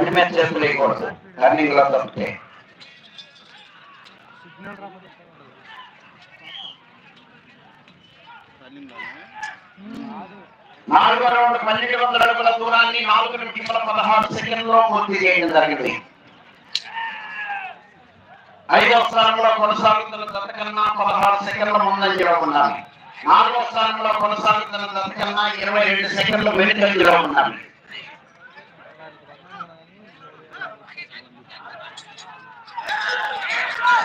బండి మీద చేతులు వేయకూడదు. టర్నింగ్లో తప్పితే. నాలుగో రౌండ్ పన్నెండు వందల అడుగుల దూరాన్ని నాలుగు నిమిషముల పదహారు సెకండ్లో పూర్తి చేయడం జరిగింది. ఐదో స్థానంలో కొనసాగుతున్న జత కన్నా పదహారు సెకండ్ల ముందంజలో ఉండాలి నాలుగో స్థానంలో కొనసాగుతున్న జత కన్నా ఇరవై రెండు సెకండ్లు వెనుకంజలో ఉండాలి బండి మీద చేతులు వేయకూడదు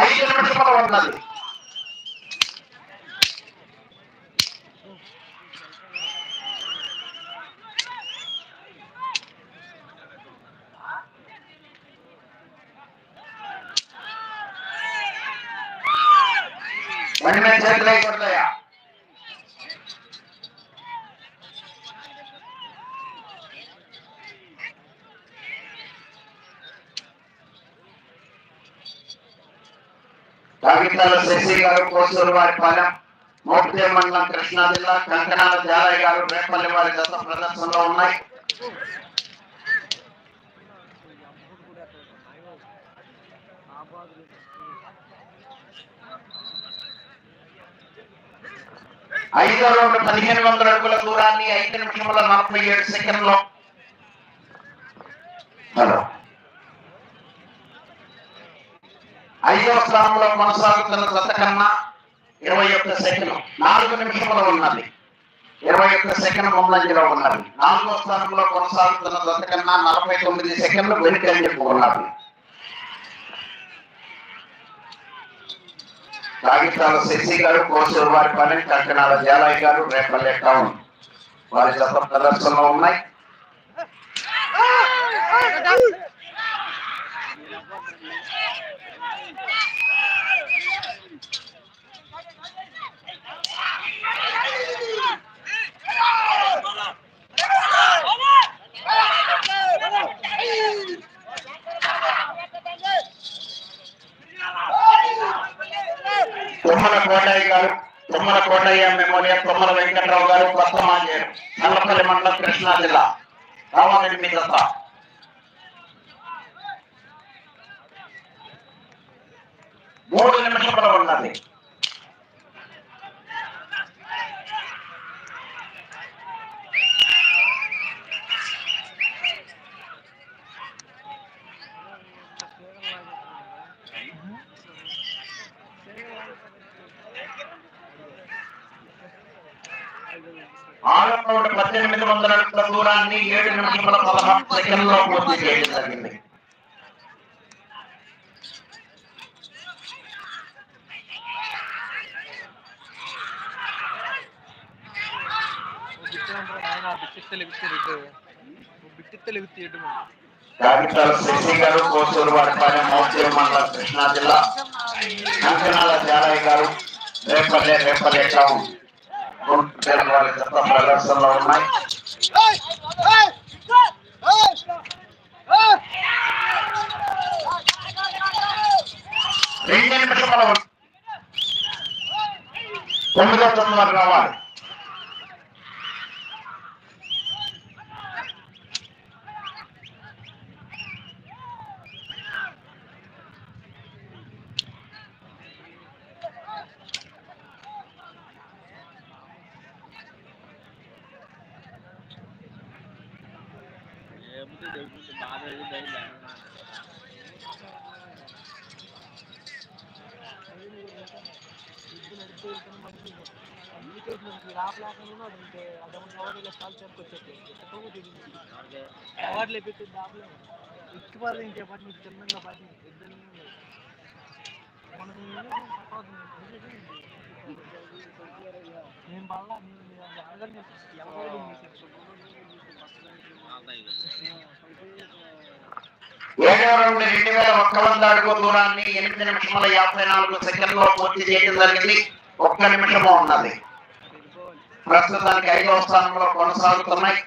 ఐదు నిమిషాలు ఉన్నది. బండి మీద చేతులు వేయకూడదయ్యా కాగితాల శశి గారు కోసూరు వారి పాలెం మోపితే మండలం కృష్ణా జిల్లా కంకణాల జాలయ్య గారు రేపల్లి వారి దశ ప్రదర్శనలో ఉన్నాయి. ఐదో రోడ్డు పదిహేను వందల అడుగుల దూరాన్ని ఐదు నిమిషముల నలభై ఏడు సెకండ్లో. హలో. ఐదవ స్థానంలో కొనసాగుతున్న జత కన్నా ఇరవై ఒక్క సెకండ్ నాలుగు నిమిషములు ఉన్నది. ఇరవై ఒక్క సెకండ్ ముందంజలో ఉన్నది. నాలుగో స్థానంలో కొనసాగుతున్న జత కన్నా నలభై తొమ్మిది సెకండ్లు వెనుకంజ ఉన్నది. కాగితాల శశి గారు కోసూరు వారి పని కంకణాల జాలయ్య గారు రేపల్లె టౌన్. వారి జత ప్రదర్శనలో ఉన్నాయి. తుమ్మల కోటయ్య గారు తుమ్మల కోటయ్య మెమోరియల్ తుమ్మల వెంకట్రావు గారు కొత్త నల్లపల్లి మండలం కృష్ణా జిల్లా. రామారెడ్డి మీ దత్త మూడు నిమిషంలో ఉన్నది. ఆరు పద్దెనిమిది వందల అడుగుల దూరాన్ని ఏడు నిమిషముల పదహారు సెకండ్లో పూర్తి చేయడం జరిగింది. గారు కోసూరు వారిపాలెం మౌర్య మండల కృష్ణా జిల్లా కంకణాల జాలయ్య గారు రేపల్లె రేపల్లె టౌన్. గుంటూరు వారి జత ప్రదర్శనలో ఉన్నాయి రెండు నిమిషముల తొమ్మిదో తొమ్మిది రావాలి అవార్డులు పెట్టి దాపలే ఇచ్చి పర్లేదు ఇంకేపటి నీకు చిన్నగా పట్టి ఇద్దరు మనకు నేను పడలా నేను అందరినీ ఎవరు ఏడవ రౌండ్ రెండు వేల ఒక్క వంద అడుగు దూరాన్ని ఎనిమిది నిమిషముల యాభై నాలుగు సెకండ్లో పూర్తి చేయడం జరిగింది. ఒక్క నిమిషము ఉన్నది ప్రస్తుతానికి ఐదవ స్థానంలో కొనసాగుతున్నాయి.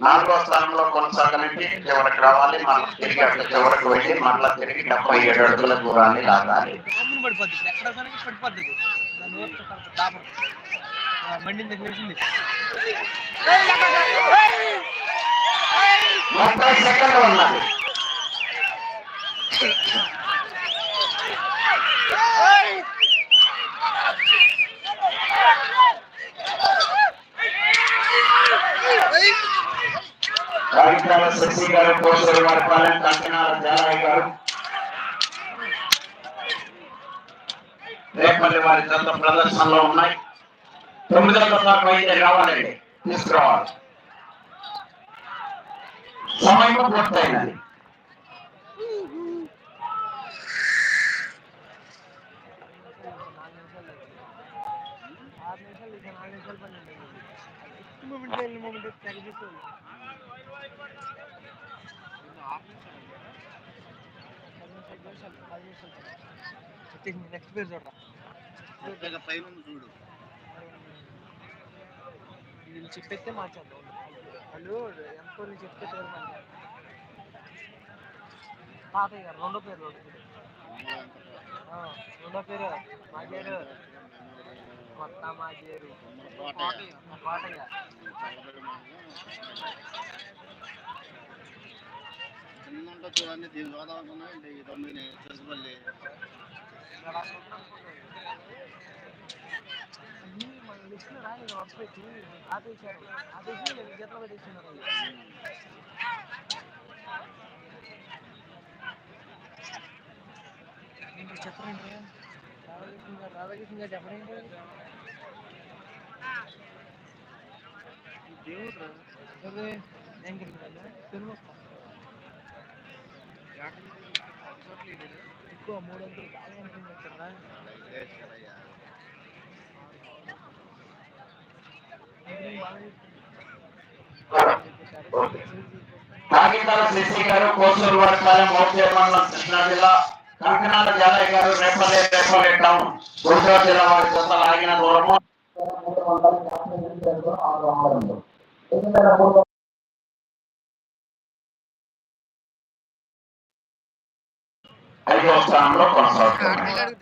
నాలుగో స్థానంలో కొనసాగాలంటే చివరికి రావాలి? మనం తిరిగి అట్లా చివరికి వెళ్ళి మళ్ళా తిరిగి డెబ్బై ఏడు అడుగుల దూరాన్ని లాగాలి. అమ్ముని పడిపోద్ది. ఇప్పుడు కాగితాల శశి గారు కోసూరు వారి పాలెం కంకణాల జాలయ్య గారు. రేపల్లి వారి జత ప్రదర్శనలో ఉన్నాయి. తొమ్మిదో దాకా అయితే రావాలండి తీసుకురావాలి. సమయం పూర్తయినది. ఆరు నిమిషాలు ఇక నాలుగు నిమిషాలు పని ఉంటుంది ఫస్ట్ మూమెంట్ వెళ్ళిన మూమెంట్ తగ్గిపోతుంది నెక్స్ట్ పేరు చూడరా? పైన చూడు. వీళ్ళు చెప్పేస్తే మార్చేద్దాం. వాళ్ళు ఎంతో చెప్తే పేరు తాతయ్య గారు రెండో పేరు రెండో పేరు ఆ, రెండో పేరు మాజేరు కొత్త మాజేరు కోటయ్య చిన్నంట చూడండి దీని చదువుకున్నా ఈ తొమ్మిది తెలుసుపల్లి అన్నీ మన లిస్టులో రాలేదు వర్క్ పెట్టి ఆపేశారు ఆపేసి జట్లో పెట్టేస్తున్నారు ఏంటి చెప్పరేంటి రాధాకృష్ణ గారు రాధాకృష్ణ గారు చెప్పరేంటి దేవుడు అదే నేను కింద తెలుగు ఎక్కువ మూడు వందలు బాగా అనిపించారా కాగితాల శశి గారు కోసూరు వారి పాలెం మోచేరు మండలం కృష్ణా జిల్లా కంకణాల జాలయ్య గారు రేపల్లి రేపల్లి టౌన్ గుంటూరు జిల్లా వారి జత ఆగిన దూరము. ఐదవ స్థానంలో కొనసాగుతున్నారు